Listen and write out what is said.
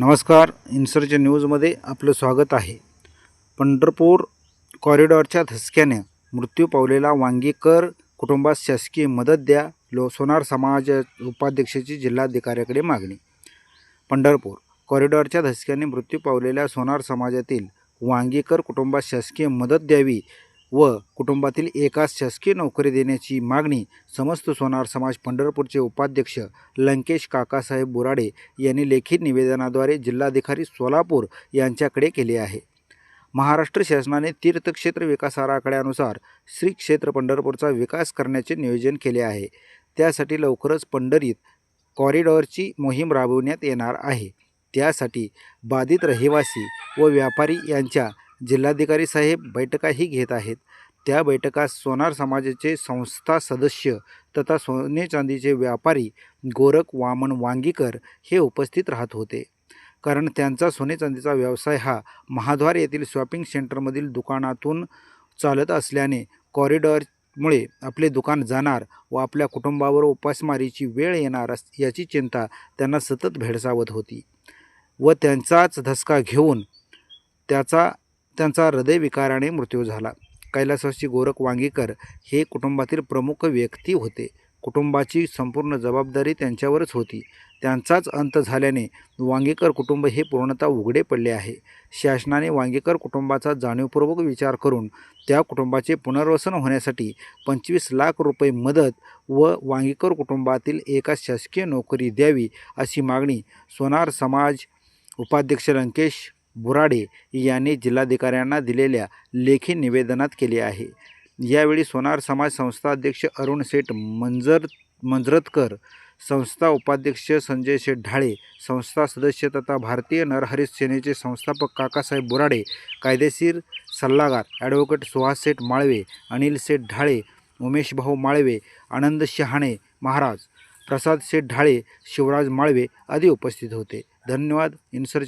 नमस्कार इन्सर्च न्यूजमध्ये आपलं स्वागत आहे. पंढरपूर कॉरिडॉरच्या धसक्याने मृत्यू पावलेला वांगीकर कुटुंबास शासकीय मदत द्या लो सोनार समाज उपाध्यक्षाची जिल्हाधिकाऱ्याकडे मागणी. पंढरपूर कॉरिडॉरच्या धसक्याने मृत्यू पावलेल्या सोनार समाजातील वांगीकर कुटुंबास शासकीय मदत द्यावी व कुटुंबातील एकास शासकीय नोकरी देण्याची मागणी समस्त सोनार समाज पंढरपूरचे उपाध्यक्ष लंकेश काकासाहेब बोराडे यांनी लेखी निवेदनाद्वारे जिल्हाधिकारी सोलापूर यांच्याकडे केले आहे. महाराष्ट्र शासनाने तीर्थक्षेत्र विकास आराखड्यानुसार श्री क्षेत्र पंढरपूरचा विकास करण्याचे नियोजन केले आहे. त्यासाठी लवकरच पंढरीत कॉरिडॉरची मोहीम राबविण्यात येणार आहे. त्यासाठी बाधित रहिवासी व व्यापारी यांच्या जिल्हाधिकारी साहेब बैठकाही घेत आहेत. त्या बैठकात सोनार समाजाचे संस्था सदस्य तथा सोने चांदीचे व्यापारी गोरख वामन वांगीकर हे उपस्थित राहत होते. कारण त्यांचा सोने चांदीचा व्यवसाय हा महाद्वार येथील शॉपिंग सेंटरमधील दुकानातून चालत असल्याने कॉरिडॉरमुळे आपले दुकान जाणार व आपल्या कुटुंबावर उपासमारीची वेळ येणार अस- याची चिंता त्यांना सतत भेडसावत होती. व त्यांचाच धसका घेऊन त्याचा त्यांचा हृदयविकाराने मृत्यू झाला. कैलासवासी गोरख वांगीकर हे कुटुंबातील प्रमुख व्यक्ती होते. कुटुंबाची संपूर्ण जबाबदारी त्यांच्यावरच होती. त्यांचाच अंत झाल्याने वांगीकर कुटुंब हे पूर्णतः उघडे पडले आहे. शासनाने वांगीकर कुटुंबाचा जाणीवपूर्वक विचार करून त्या कुटुंबाचे पुनर्वसन होण्यासाठी पंचवीस लाख रुपये मदत व वांगीकर कुटुंबातील एका शासकीय नोकरी द्यावी अशी मागणी सोनार समाज उपाध्यक्ष लंकेश बुराडे यांनी जिल्हाधिकाऱ्यांना दिलेल्या लेखी निवेदनात केले आहे. यावेळी सोनार समाज संस्था अध्यक्ष अरुण सेठ मंजर मंजरतकर संस्था उपाध्यक्ष संजय शेठ ढाळे संस्था सदस्य तथा भारतीय नरहरित सेनेचे संस्थापक काकासाहेब बोराडे कायदेशीर सल्लागार ॲडव्होकेट सुहास सेठ माळवे अनिल शेठ ढाळे उमेश भाऊ माळवे आनंद शहाणे महाराज प्रसाद शेठ ढाळे शिवराज माळवे आदी उपस्थित होते. धन्यवाद. इन्सर्जन